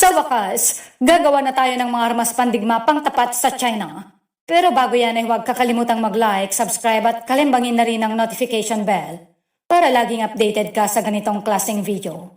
Sa wakas, gagawa na tayo ng mga armas pandigma pang tapat sa China. Pero bago yan ay huwag kakalimutang mag-like, subscribe at kalimbangin na rin ang notification bell para laging updated ka sa ganitong klaseng video.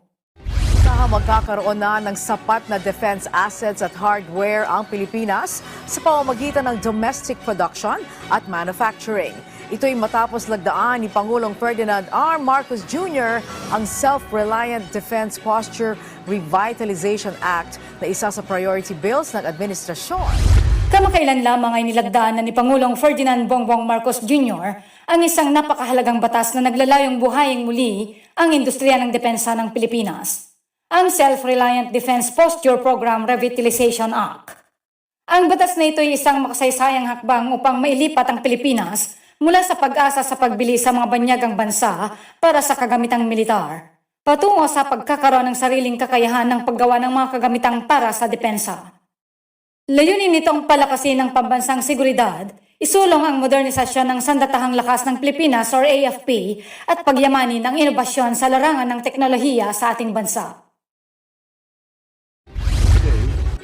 Saka magkakaroon na ng sapat na defense assets at hardware ang Pilipinas sa pamamagitan ng domestic production at manufacturing. Ito'y matapos lagdaan ni Pangulong Ferdinand R. Marcos Jr. ang Self-Reliant Defense Posture Revitalization Act na isa sa priority bills ng administrasyon. Kamakailan lamang ay nilagdaan na ni Pangulong Ferdinand Bongbong Marcos Jr. ang isang napakahalagang batas na naglalayong buhayin muli ang industriya ng depensa ng Pilipinas, ang Self-Reliant Defense Posture Program Revitalization Act. Ang batas na ito ay isang makasaysayang hakbang upang mailipat ang Pilipinas mula sa pag-asa sa pagbili sa mga banyagang bansa para sa kagamitang militar, patungo sa pagkakaroon ng sariling kakayahan ng paggawa ng mga kagamitang para sa depensa. Layunin nitong palakasin ng pambansang seguridad, isulong ang modernisasyon ng sandatahang lakas ng Pilipinas or AFP at pagyamanin ang inobasyon sa larangan ng teknolohiya sa ating bansa.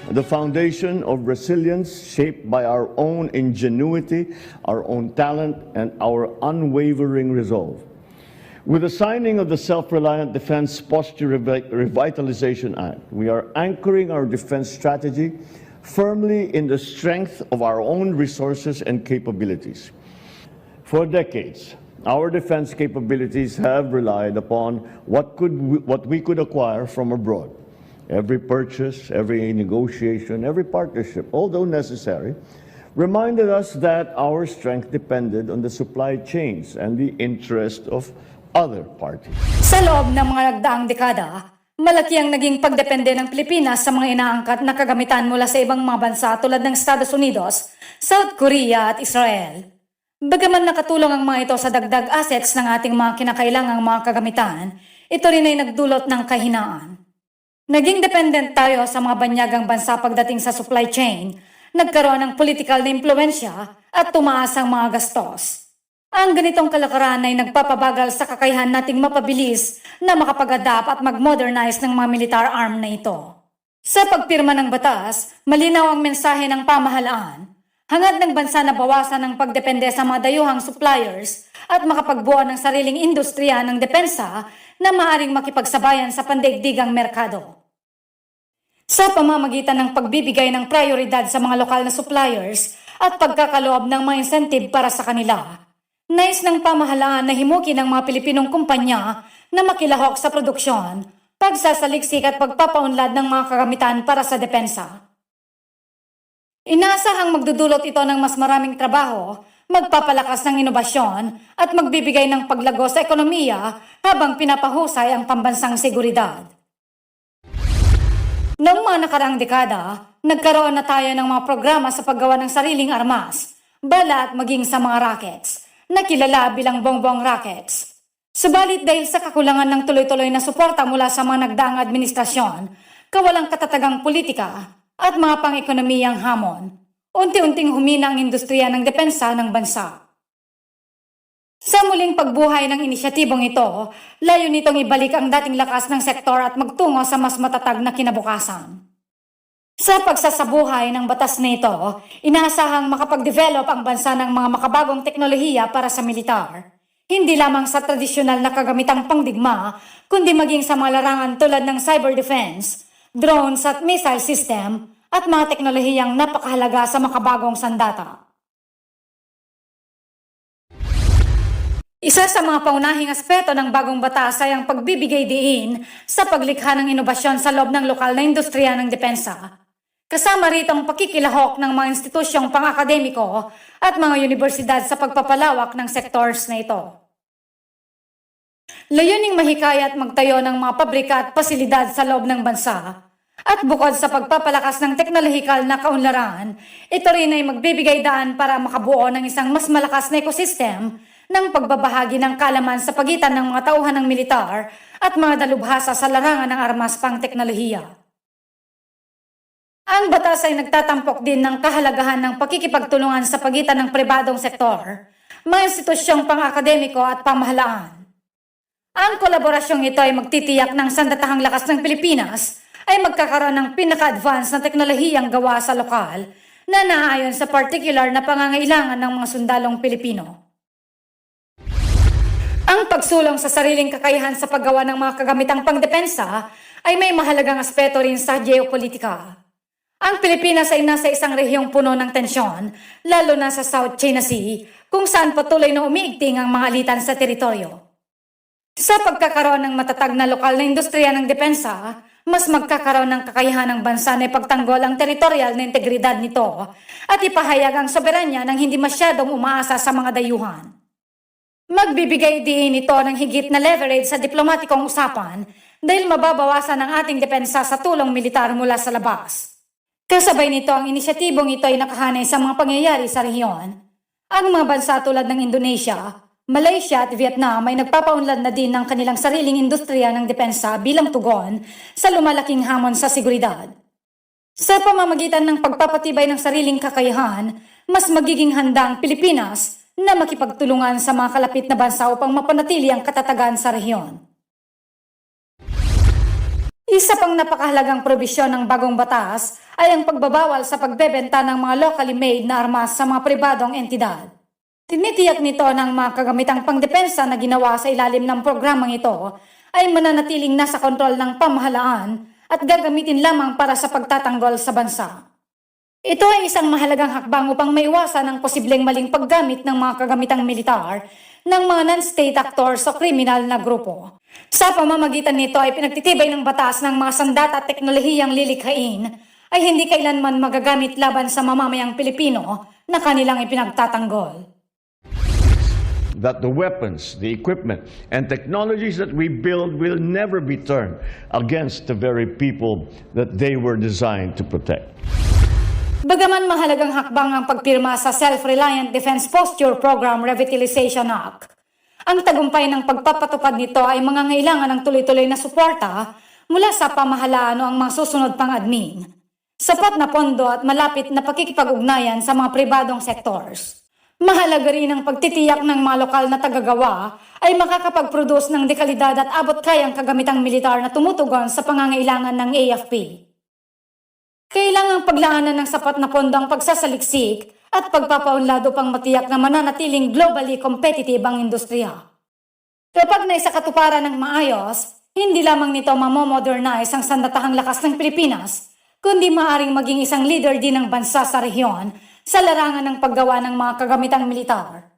the foundation of resilience shaped by our own ingenuity, our own talent, and our unwavering resolve. With the signing of the Self Reliant Defense Posture Revitalization Act, we are anchoring our defense strategy firmly in the strength of our own resources and capabilities. For decades, our defense capabilities have relied upon what, could we, what we could acquire from abroad. Every purchase, every negotiation, every partnership, although necessary, reminded us that our strength depended on the supply chains and the interest of other parties. Sa loob ng mga nagdaang dekada, malaki ang naging pagdepende ng Pilipinas sa mga inaangkat na kagamitan mula sa ibang mga bansa tulad ng Estados Unidos, South Korea at Israel. Bagaman nakatulong ang mga ito sa dagdag assets ng ating mga kinakailangang mga kagamitan, ito rin ay nagdulot ng kahinaan. Naging dependent tayo sa mga banyagang bansa pagdating sa supply chain, nagkaroon ng political na impluensya at tumaas ang mga gastos. Ang ganitong kalakaran ay nagpapabagal sa kakayahan nating mapabilis na makapag-adapt at mag-modernize ng mga militar arm na ito. Sa pagpirma ng batas, malinaw ang mensahe ng pamahalaan. Hangad ng bansa na bawasan ang pagdepende sa mga dayuhang suppliers at makapagbuo ng sariling industriya ng depensa na maaring makipagsabayan sa pandaigdigang merkado. Sa pamamagitan ng pagbibigay ng prioridad sa mga lokal na suppliers at pagkakaloob ng mga incentive para sa kanila, nais ng pamahalaan na himukin ng mga Pilipinong kumpanya na makilahok sa produksyon, pagsasaliksik at pagpapaunlad ng mga kagamitan para sa depensa. Inaasahang magdudulot ito ng mas maraming trabaho, magpapalakas ng inobasyon at magbibigay ng paglago sa ekonomiya habang pinapahusay ang pambansang seguridad. Noong mga nakaraang dekada, nagkaroon na tayo ng mga programa sa paggawa ng sariling armas, bala at maging sa mga rockets, na kilala bilang bongbong rockets. Subalit dahil sa kakulangan ng tuloy-tuloy na suporta mula sa mga nagdaang administrasyon, kawalang katatagang politika at mga pang-ekonomiyang hamon, unti-unting humina ang industriya ng depensa ng bansa. Sa muling pagbuhay ng inisyatibong ito, layo nitong ibalik ang dating lakas ng sektor at magtungo sa mas matatag na kinabukasan. Sa pagsasabuhay ng batas na ito, inaasahang makapag-develop ang bansa ng mga makabagong teknolohiya para sa militar. Hindi lamang sa tradisyonal na kagamitang pangdigma, kundi maging sa mga larangan tulad ng cyber defense, drones at missile system, at mga teknolohiyang napakahalaga sa makabagong sandata. Isa sa mga paunahing aspeto ng bagong batas ay ang pagbibigay diin sa paglikha ng inobasyon sa loob ng lokal na industriya ng depensa. Kasama rito ang pakikilahok ng mga institusyong pang-akademiko at mga universidad sa pagpapalawak ng sectors na ito. Layuning mahikayat magtayo ng mga pabrika at pasilidad sa loob ng bansa. At bukod sa pagpapalakas ng teknolohikal na kaunlaran, ito rin ay magbibigay daan para makabuo ng isang mas malakas na ekosistem ng pagbabahagi ng kalaman sa pagitan ng mga tauhan ng militar at mga dalubhasa sa larangan ng armas pang teknolohiya. Ang batas ay nagtatampok din ng kahalagahan ng pakikipagtulungan sa pagitan ng pribadong sektor, mga institusyong pang-akademiko at pamahalaan. Ang kolaborasyong ito ay magtitiyak ng sandatahang lakas ng Pilipinas ay magkakaroon ng pinaka-advance na teknolohiyang gawa sa lokal na naayon sa particular na pangangailangan ng mga sundalong Pilipino. Ang pagsulong sa sariling kakayahan sa paggawa ng mga kagamitang pangdepensa ay may mahalagang aspeto rin sa geopolitika. Ang Pilipinas ay nasa isang rehiyong puno ng tensyon, lalo na sa South China Sea, kung saan patuloy na umiigting ang mga alitan sa teritoryo. Sa pagkakaroon ng matatag na lokal na industriya ng depensa, mas magkakaroon ng kakayahan ng bansa na ipagtanggol ang teritorial na integridad nito at ipahayag ang soberanya ng hindi masyadong umaasa sa mga dayuhan. Magbibigay din ito ng higit na leverage sa diplomatikong usapan dahil mababawasan ang ating depensa sa tulong militar mula sa labas. Kasabay nito ang inisyatibong ito ay nakahanay sa mga pangyayari sa rehiyon. Ang mga bansa tulad ng Indonesia, Malaysia at Vietnam ay nagpapaunlad na din ng kanilang sariling industriya ng depensa bilang tugon sa lumalaking hamon sa seguridad. Sa pamamagitan ng pagpapatibay ng sariling kakayahan, mas magiging handa ang Pilipinas na makipagtulungan sa mga kalapit na bansa upang mapanatili ang katatagan sa rehiyon. Isa pang napakahalagang probisyon ng bagong batas ay ang pagbabawal sa pagbebenta ng mga locally made na armas sa mga pribadong entidad. Tinitiyak nito ng mga kagamitang pangdepensa na ginawa sa ilalim ng programang ito ay mananatiling nasa kontrol ng pamahalaan at gagamitin lamang para sa pagtatanggol sa bansa. Ito ay isang mahalagang hakbang upang maiwasan ang posibleng maling paggamit ng mga kagamitang militar ng mga non-state actors o kriminal na grupo. Sa pamamagitan nito ay pinagtitibay ng batas ng mga sandata at teknolohiyang lilikhain ay hindi kailanman magagamit laban sa mamamayang Pilipino na kanilang ipinagtatanggol. that the weapons, the equipment, and technologies that we build will never be turned against the very people that they were designed to protect. Bagaman mahalagang hakbang ang pagpirma sa Self-Reliant Defense Posture Program Revitalization Act, ang tagumpay ng pagpapatupad nito ay mangangailangan ng tuloy-tuloy na suporta mula sa pamahalaan o ang mga susunod pang admin, sapat na pondo at malapit na pakikipag-ugnayan sa mga pribadong sectors. Mahalaga rin ang pagtitiyak ng mga lokal na tagagawa ay makakapag-produce ng dekalidad at abot kayang kagamitang militar na tumutugon sa pangangailangan ng AFP. Kailangang paglaanan ng sapat na pondo ang pagsasaliksik at pagpapaunlad upang matiyak na mananatiling globally competitive ang industriya. Kapag naisakatuparan ng maayos, hindi lamang nito mamomodernize ang sandatahang lakas ng Pilipinas, kundi maaring maging isang leader din ng bansa sa rehiyon sa larangan ng paggawa ng mga kagamitang militar.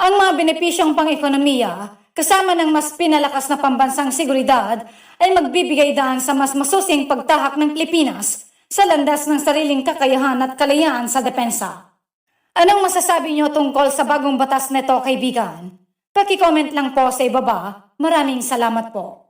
Ang mga benepisyong pang-ekonomiya, kasama ng mas pinalakas na pambansang seguridad, ay magbibigay daan sa mas masusing pagtahak ng Pilipinas sa landas ng sariling kakayahan at kalayaan sa depensa. Anong masasabi niyo tungkol sa bagong batas nito, kaibigan? Paki-comment lang po sa ibaba. Maraming salamat po.